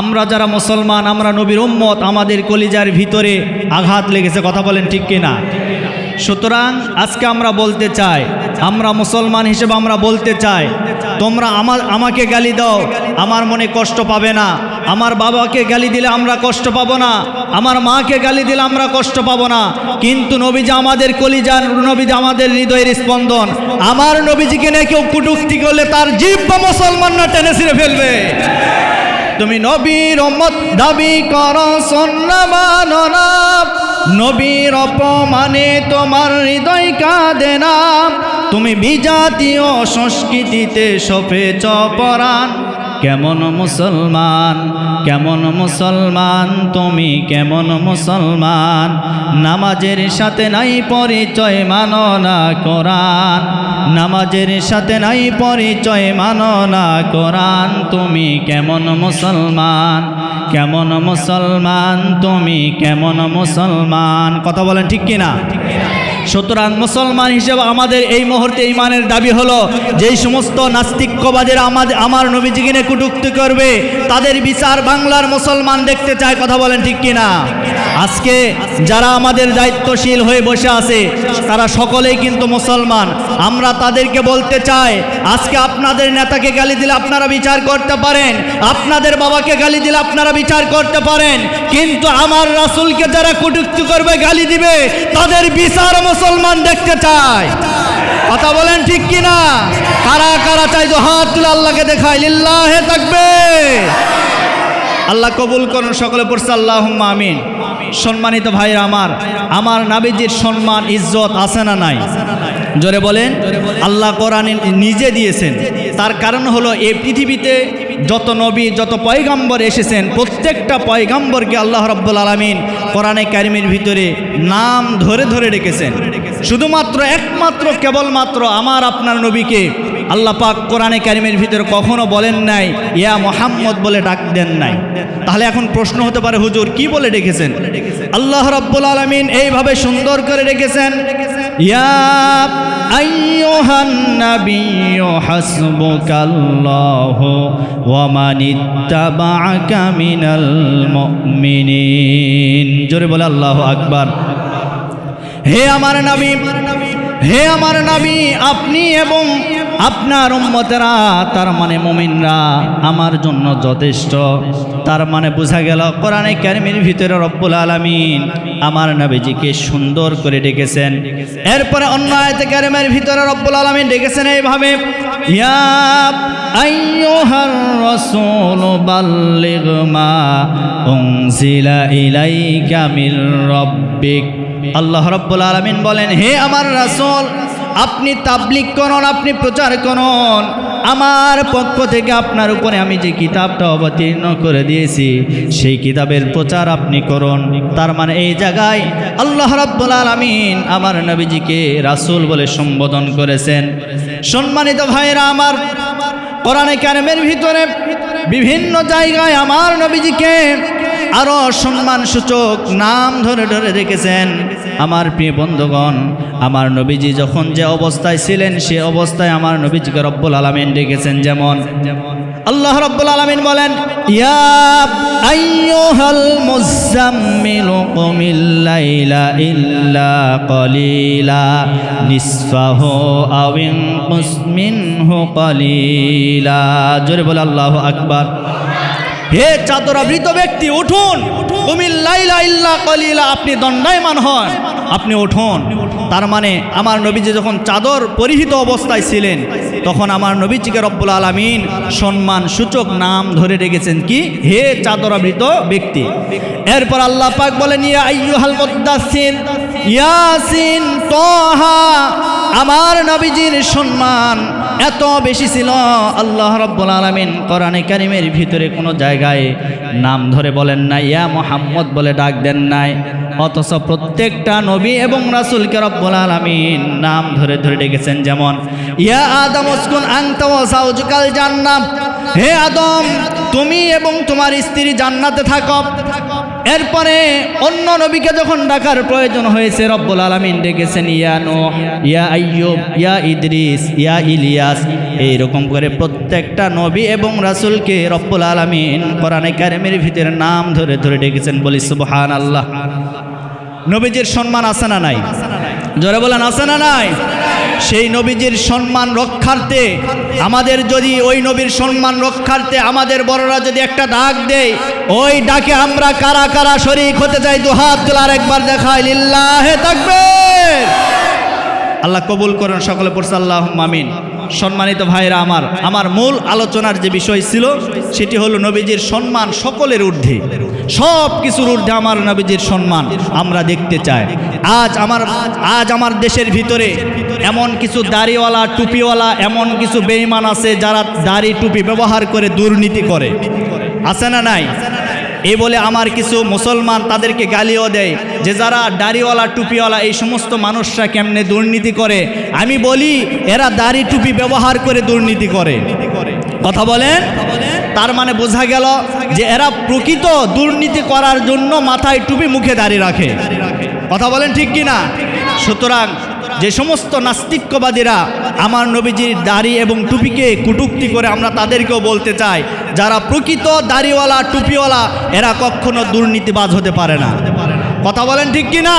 আমরা যারা মুসলমান, আমরা নবীর উম্মত, আমাদের কলিজার ভিতরে আঘাত লেগেছে, কথা বলেন ঠিক কিনা? সুতরাং আজকে আমরা বলতে চাই, আমরা মুসলমান হিসেবে আমরা বলতে চাই, তোমরা আমার, আমাকে গালি দাও, আমার মনে কষ্ট পাবে না, আমার বাবাকে গালি দিলে আমরা কষ্ট পাবো না, আমার মাকে গালি দিলে আমরা কষ্ট পাবো না, কিন্তু নবীজি আমাদের কলিজার, নবীজি আমাদের হৃদয়ের স্পন্দন, আমার নবীজিকে নিয়ে কেউ কুটুক্তি করলে তার জীব বা মুসলমানরা টেনে ছিঁড়ে ফেলবে। তুমি নবীর মত দাবি কর সন্না না। নবীর অপমানে তোমার হৃদয় কাঁদে না। তুমি বিজাতীয় সংস্কৃতিতে সফেচ পরাণ কেমন মুসলমান? কেমন মুসলমান, তুমি কেমন মুসলমান? নামাজের সাথে নাই পরিচয়, মানো না কোরআন। নামাজের সাথে নাই পরিচয়, মানো না কোরআন। তুমি কেমন মুসলমান কেমন মুসলমান, তুমি কেমন মুসলমান। কথা বলেন ঠিক কিনা? সুতরাং মুসলমান হিসেবে আমাদের এই মুহূর্তে ইমানের দাবি হলো, যেই সমস্ত নাস্তিক্যবাদের আমার নবীজিকে নিয়ে কুটুক্তি করবে, তাদের বিচার বাংলার মুসলমান দেখতে চায় কথা বলেন ঠিক কিনা? আজকে যারা আমাদের দায়িত্বশীল হয়ে বসে আছে, তারা সকলেই কিন্তু মুসলমান। আমরা তাদেরকে বলতে চাই, আজকে আপনাদের নেতাকে গালি দিলে আপনারা বিচার করতে পারেন, আপনাদের বাবাকে গালি দিলে আপনারা বিচার করতে পারেন, কিন্তু আমার রাসুলকে যারা কুটুক্তি করবে, গালি দিবে, তাদের বিচার মুসলমান দেখতে চায়। কথা বলেন ঠিক কিনা? কারা কারা চাই যে হাত তুলে আল্লাহকে দেখায়? লিল্লাহে থাকবে আল্লাহ কবুল করুন, সকলে পড়ছে আল্লাহ আমিন। সম্মানিত ভাইরা আমার আমার নাবিজির সম্মান, ইজ্জত আছে না নাই? জোরে বলেন, আল্লাহ কোরআনে নিজে দিয়েছেন। তার কারণ হলো এই পৃথিবীতে যত নবী, যত পয়গাম্বর এসেছেন, প্রত্যেকটা পয়গাম্বরকে আল্লাহ রব্বুল আলমিন কোরআনে কারিমের ভিতরে নাম ধরে ধরে রেখেছেন। শুধুমাত্র একমাত্র, কেবলমাত্র আমার আপনার নবীকে আল্লাহ পাক কোরআনে কারিমের ভিতরে কখনো বলেন নাই, ইয়া মোহাম্মদ বলে ডাক দেন নাই। তাহলে এখন প্রশ্ন হতে পারে, হুজুর, কি বলে ডেকেছেন? আল্লাহ রব্বুল আলমিন এইভাবে সুন্দর করে রেখেছেন ইয়া জোরে বলে আল্লাহু আকবার। হে আমার নবী, হে আমার নবী, আপনি এবং আপনার উম্মতেরা, তার মানে মুমিনরা আমার জন্য যথেষ্ট। তার মানে বোঝা গেল, কোরআনে কারিমের ভিতরে রব্বুল আলামিন আমার নবীজিকে সুন্দর করে ডেকেছেন। এরপরে অন্য আয়তে কারিমের ভিতরে রব্বুল আলামিন ডেকেছেন এইভাবে, ইয়া আইয়ুহার রাসূল বাল্লিগ মা উনজিলা ইলাইকা মির আল্লাহ রব্বুল আলমিন বলেন, হে আমার রাসূল আপনি তাবলিক করুন, আপনি প্রচার করুন। আমার পক্ষ থেকে আপনার উপরে আমি যে কিতাবটা অবতীর্ণ করে দিয়েছি, সেই কিতাবের প্রচার আপনি করুন। তার মানে এই জায়গায় আল্লাহ রব্বুল আলমিন আমার নবীজিকে রাসূল বলে সম্বোধন করেছেন। সম্মানিত ভাইরা আমার, কোরআনে কারিমের ভিতরে বিভিন্ন জায়গায় আমার নবীজিকে আরও সম্মান সূচক নাম ধরে ধরে রেখেছেন আমার প্রিয় বন্ধুগণ, আমার নবীজি যখন যে অবস্থায় ছিলেন, সে অবস্থায় আমার নবীজিকে রব্বুল আলমিন ডেকেছেন যেমন। আল্লাহ রব্বুল আলমিন বলেন জোরে বলে আল্লাহু আকবার। হে চাদরাবৃত ব্যক্তি, উঠুন। কলিলা, আপনি দণ্ডায়মান হন। আপনি উঠুন। তার মানে আমার নবীজি যখন চাদর পরিহিত অবস্থায় ছিলেন, তখন আমার নবীজিকে রব্বুল আলমিন সম্মান, সূচক নাম ধরে রেখেছেন কি? হে চাদরাবৃত ব্যক্তি। এরপর আল্লাহ পাক বলেন, ইয়া আইয়ুহাল মুদ্দাসির ইয়াসিন তোহা, আমার নবীজির সম্মান এত বেশি ছিল আল্লাহ রব্বুল আলমিন কোরআনে কারিমের ভিতরে কোনো জায়গায় নাম ধরে বলেন নাই, ইয়া মোহাম্মদ বলে ডাক দেন নাই। অথচ প্রত্যেকটা নবী এবং রাসুলকে রব্বুল আলমিন নাম ধরে ধরে ডেকেছেন যেমন, ইয়া আদম উসকুন আংতা ও সাউজকাল জান্নাম হে আদম, তুমি এবং তোমার স্ত্রী জান্নাতে থাকো। এরপরে অন্য নবীকে যখন ডাকার প্রয়োজন হয়েছে, রব্বুল আলমিন ডেকেছেন, ইয়া নোহ, ইয়া আইয়ুব, ইয়া ইদ্রিস, ইয়া ইলিয়াস। এইরকম করে প্রত্যেকটা নবী এবং রাসূলকে রব্বুল আলমিন কোরআনে কারিমের ভিতরে নাম ধরে ধরে ডেকেছেন, বলি সুবহান আল্লাহ নবীজির সম্মান আছে না নাই? জোরে বলেন, আছে না নাই? সেই নবীজির সম্মান রক্ষার্থে, আমাদের যদি ওই নবীর সম্মান রক্ষার্থে আমাদের বড়রা যদি একটা ডাক দেয়, ওই ডাকে আমরা কারা কারা শরিক হতে চাই? দু হাত তোলার একবার দেখাই লিল্লাহে থাকবে আল্লাহ কবুল করেন, সকলে পড়ছে আল্লাহ মামিন সম্মানিত ভাইরা আমার আমার মূল আলোচনার যে বিষয় ছিল, সেটি হলো নবীজির সম্মান সকলের ঊর্ধ্বে। সব কিছুর ঊর্ধ্বে আমার নবীজির সম্মান আমরা দেখতে চাই। আজ আমার আজ আমার দেশের ভিতরে এমন কিছু দাড়িওয়ালা, টুপিওয়ালা, এমন কিছু বেইমান আছে যারা দাড়ি, টুপি ব্যবহার করে দুর্নীতি করে। আছে না নাই? এই বলে আমার কিছু মুসলমান তাদেরকে গালিও দেয় যে যারা দাড়িওয়ালা, টুপিওয়ালা এই সমস্ত মানুষরা কেমনে দুর্নীতি করে। আমি বলি, এরা দাড়ি, টুপি ব্যবহার করে দুর্নীতি করে। কথা বলেন? তার মানে বোঝা গেল যে এরা প্রকৃত দুর্নীতি করার জন্য মাথায় টুপি, মুখে দাঁড়িয়ে রাখে। কথা বলেন ঠিক কি না সুতরাং যে সমস্ত নাস্তিক্যবাদীরা আমার নবীজির দাড়ি এবং টুপিকে কুটুক্তি করে আমরা তাদেরকেও বলতে চাই, যারা প্রকৃত দাড়িওয়ালা, টুপিওয়ালা, এরা কখনো দুর্নীতিবাজ হতে পারে না। কথা বলেন ঠিক কি না